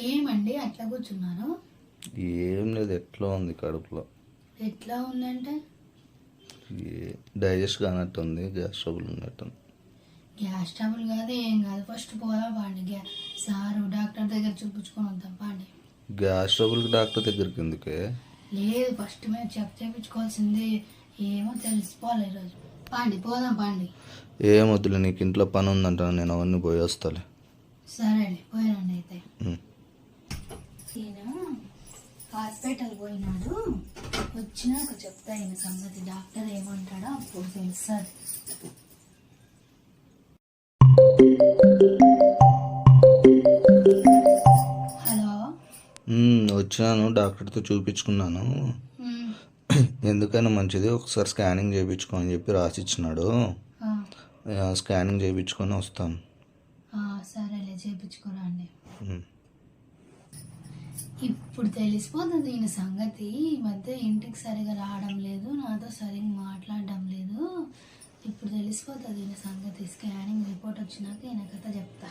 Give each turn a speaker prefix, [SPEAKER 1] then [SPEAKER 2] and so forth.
[SPEAKER 1] ఏమండి? అట్లా కూర్చున్నారు?
[SPEAKER 2] ఏం లేదు ఎట్లా ఉంది కడుపులో?
[SPEAKER 1] ఎట్లా ఉందంటే?
[SPEAKER 2] ఏ- డైజెస్ట్ కానట్టుంది గ్యాస్ ట్రబుల్ ఉన్నట్టుంది.
[SPEAKER 1] గ్యాస్ ట్రబుల్ కాదు ఏం కాదు. ఫస్ట్ పోదా పాండి గ్యా సారు డాక్టర్ దగ్గర చూపించుకొని వద్దాం పాండి.
[SPEAKER 2] గ్యాస్ ట్రబుల్కి డాక్టర్ దగ్గరికి ఎందుకే?
[SPEAKER 1] లేదు ఫస్ట్ మేము చెక్ చేయించుకోవాల్సింది ఏమో తెలిసిపోవాలి ఈరోజు. పాండి పోదాం పాండి.
[SPEAKER 2] ఏం వద్దులే నీకు ఇంట్లో పని ఉందంట నేను అవన్నీ పోయి వస్తాలే.
[SPEAKER 1] సరేలే పోయినండి అయితే. హాస్పిటల్ పోయినాడు. వచ్చినాక చెప్తా ఈయన సంగతి. డాక్టర్ ఏమంటాడో అప్పుడు తెలుస్తుంది హలో?
[SPEAKER 2] వచ్చినాను. డాక్టర్తో చూపించుకున్నాను. ఎందుకైనా మంచిది. ఒకసారి స్కానింగ్ చేయించుకో అని చెప్పి రాసిచ్చినాడు. స్కానింగ్ చేయించుకొని వస్తాను.
[SPEAKER 1] సరేలే. చేయించుకోరండి
[SPEAKER 2] ఉమ్.
[SPEAKER 1] ఇప్పుడు తెలిసిపోతుంది ఈయన సంగతి. ఈ మధ్య ఇంటికి సరిగా రావడం లేదు నాతో సరిగా మాట్లాడడం లేదు. ఇప్పుడు తెలిసిపోతుంది ఈయన సంగతి. స్కానింగ్ రిపోర్ట్ వచ్చినాక ఈయన కథ చెప్తా.